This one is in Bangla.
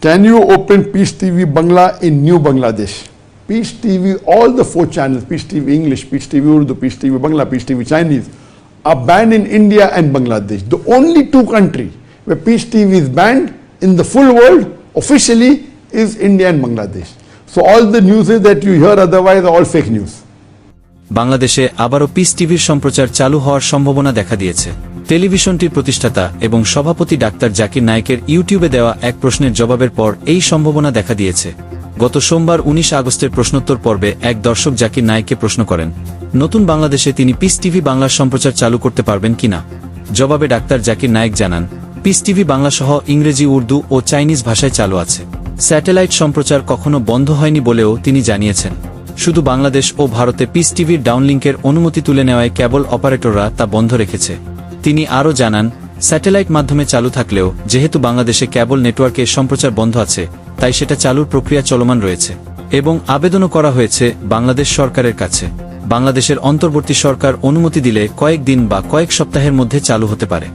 Can you open Peace TV Bangla in New Bangladesh? Peace TV, all the four channels, Peace TV English, Peace TV Urdu, Peace TV Bangla, Peace TV Chinese, are banned in India and Bangladesh. The only two country where Peace TV is banned in the full world officially is India and Bangladesh. So all the news that you hear otherwise are all fake news. বাংলাদেশে আবারও পিস টিভির সম্প্রচার চালু হওয়ার সম্ভাবনা দেখা দিয়েছে। টেলিভিশনটির প্রতিষ্ঠাতা এবং সভাপতি ডাক্তার জাকির নায়কের ইউটিউবে দেওয়া এক প্রশ্নের জবাবের পর এই সম্ভাবনা দেখা দিয়েছে। গত সোমবার উনিশ আগস্টের প্রশ্নোত্তর পর্বে এক দর্শক জাকির নায়েককে প্রশ্ন করেন, নতুন বাংলাদেশে তিনি পিস টিভি বাংলার সম্প্রচার চালু করতে পারবেন কিনা জবাবে ডাক্তার জাকির নায়েক জানান পিস টিভি বাংলা সহ ইংরেজি, উর্দু ও চাইনিজ ভাষায় চালু আছে। স্যাটেলাইট সম্প্রচার কখনো বন্ধ হয়নি বলেও তিনি জানিয়েছেন। শুধু বাংলাদেশ ও ভারতে পিস টিভির ডাউনলিংকের অনুমতি তুলে নেওয়ায় কেবল অপারেটররা তা বন্ধ রেখেছে। তিনি আরও জানান, স্যাটেলাইট মাধ্যমে চালু থাকলেও যেহেতু বাংলাদেশে কেবল নেটওয়ার্কে সম্প্রচার বন্ধ আছে, তাই সেটা চালুর প্রক্রিয়া চলমান রয়েছে এবং আবেদনও করা হয়েছে বাংলাদেশ সরকারের কাছে। বাংলাদেশের অন্তর্বর্তী সরকার অনুমতি দিলে কয়েকদিন বা কয়েক সপ্তাহের মধ্যে চালু হতে পারে।